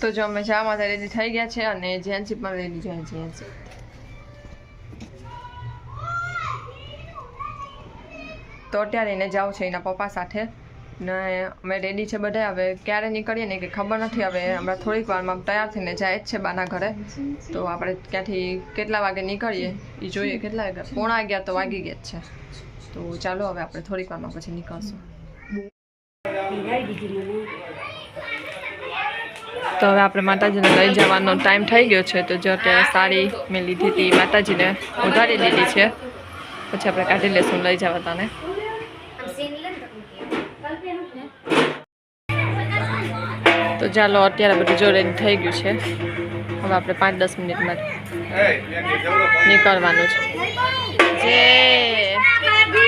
તો જો અમે જવા માટે રેડી થઈ ગયા છે અને જેન્સી પણ રેડી જાય જેન્સી તો અત્યારે એને જાઉં છે એના પપ્પા સાથે. ને અમે રેડી છે બધા. હવે ક્યારે નીકળીએ ને કે ખબર નથી. હવે હમણાં થોડીક વારમાં તૈયાર થઈને જાય જ છે બાના ઘરે. તો આપણે ક્યાંથી કેટલા વાગે નીકળીએ એ જોઈએ. કેટલા વાગે પોણા અગિયાર તો વાગી ગયા જ છે. તો ચાલો હવે આપણે થોડીક વારમાં પછી નીકળશું. તો હવે આપણે માતાજીને લઈ જવાનો ટાઈમ થઈ ગયો છે. તો જો અત્યારે સાડી મેં લીધી હતી માતાજીને ઉધારી દીધી છે. પછી આપણે કાઢી લેશું લઈ જવા તને. તો ચાલો અત્યારે બધું જો રેડી થઈ ગયું છે. હવે આપણે પાંચ દસ મિનિટમાં નીકળવાનું છે. જે જે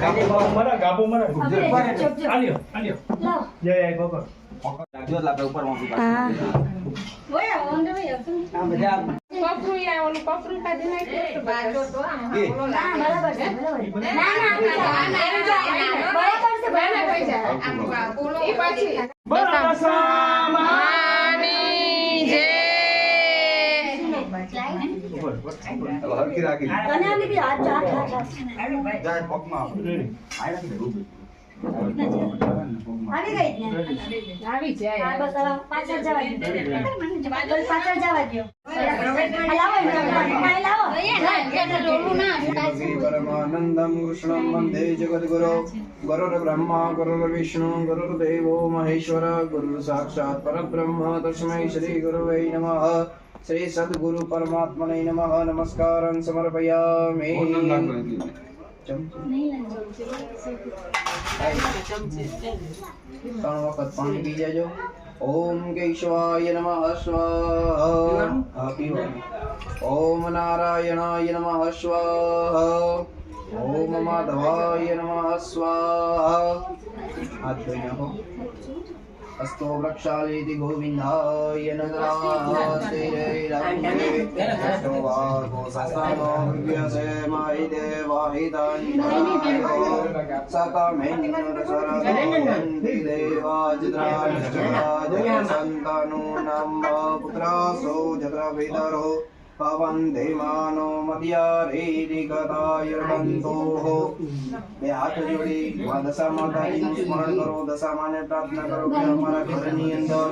ગાબો મારા ગાબો મારા આલ્યો આલ્યો જય જય ગોગો માની હરખી રાખી તને આની બી હાથ હાથ હાથ. જાય પગમાં રેડી. આઈ રાખી આવી ગઈ ને હા, બસ પાછળ જવા દો. બસ જવા દો. આ લાવો એમને, આ લાવો. પરમાનંદમ કૃષ્ણમ વંદે જગદ્ગુરો ગુરુર્બ્રહ્મા ગુરુર્વિષ્ણુ ગુરુર્દેવો મહેશ્વર ગુરુ સાક્ષાત પરબ્રહ્મ. શ્રી સદગુરુ પરમાત્મને નમઃ નમસ્કારં સમર્પયામિ. ત્રણ વખત પાણી પી જજો. ઓમ કેશવાય નમઃ સ્વાહા. ઓમ નારાયણાય નમઃ સ્વાહા. ઓમ માધવાય નમઃ સ્વાહા. હાથ ધોઈ નાખો. અસ્તો વૃક્ષાલેતિ ગોવિંદાય નમઃ અસ્તો વાગો સસ્તાનો વ્યસે માહિ દેવાહિતાન સતમેન્દ્ર સરસ્વતી मानो માનો મદ્યારેરિકતાય બંતોઃ બે હાથ જોડી મા દશા માતાજીનું સ્મરણ કરો દશા માને પ્રાર્થના કરો કે અમારા ઘરની અંદર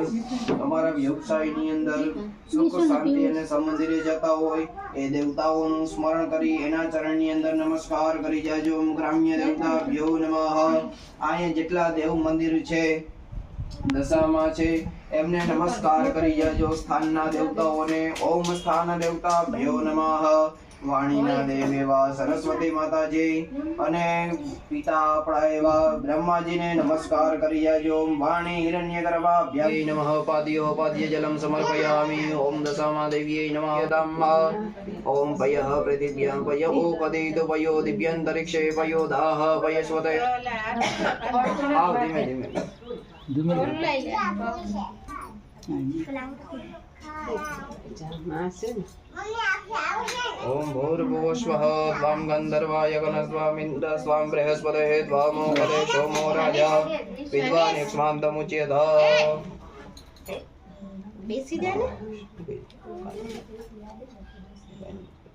અમારા વ્યવસાયની અંદર સુખ શાંતિ અને સમંદિરે જતા હોય એ દેવતાઓનું સ્મરણ કરી એના ચરણની અંદર નમસ્કાર કરી જાજો ગ્રામ્ય દેવતા ભ્યો નમઃ અહીંયા જેટલા દેવ મંદિર છે દશામાં છે એમને નમસ્કાર કરી જાજો સ્થાનના દેવતાઓને. ઓમ સ્થાન દેવતા, ભ્યો નમઃ. વાણીના દેવ એવા સરસ્વતી માતાજી અને પિતા આપણા એવા બ્રહ્માજીને નમસ્કાર કરી જાજો. વાણી હિરણ્યગર્ભાભ્યાય નમઃ. પાદ્યો પાદ્ય જલમ સમર્પયામિ. ઓમ દશામા દેવ્યై નમઃ. દામ્મા. ઓમ પયઃ પ્રતિભ્યં પય ઉપદેતો ભયો દિવ્યંતરિક્ષે ભયો દાહ ભયસ્વતે. આવ ધીમે ધીમે. ઓમ ભૂર્ભુવઃ સ્વઃ ત્વાં ગંધર્વાય ગણસ્વામિન્દ્ર સ્વાં બૃહસ્પતયઃ ત્વામો પદે સોમો રાજા વિદ્વાન યુષ્માંતમુચ્યત બેસી ને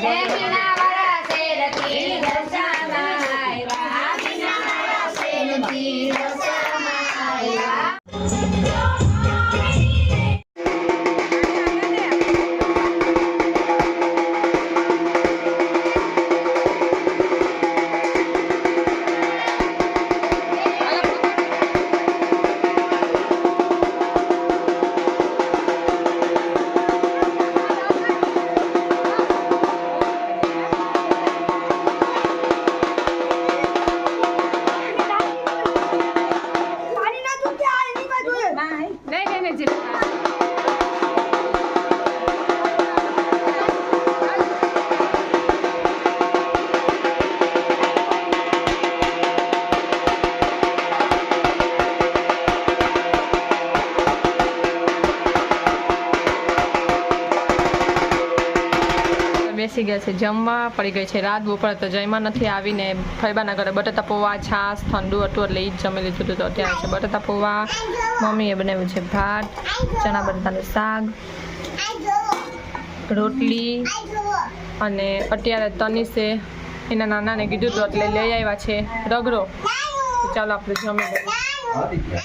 Gracias. બેસી ગયા છે, જમવા પડી ગઈ છે. રાત બપોર તો જમવા નથી આવીને ફૈબાના ઘરે બટાટા પૌવા, છાશ, ઠંડુ હતું એટલે એ જ જમી લીધું હતું તો અત્યારે છે. બટાટા પૌવા, મમ્મીએ બનાવ્યું છે ભાત, ચણા બટાટાનું શાક, રોટલી અને અત્યારે તનિષે એના નાનાને કીધું હતું એટલે લઈ આવ્યા છે રગડો. ચાલો આપણે જમી લઈએ.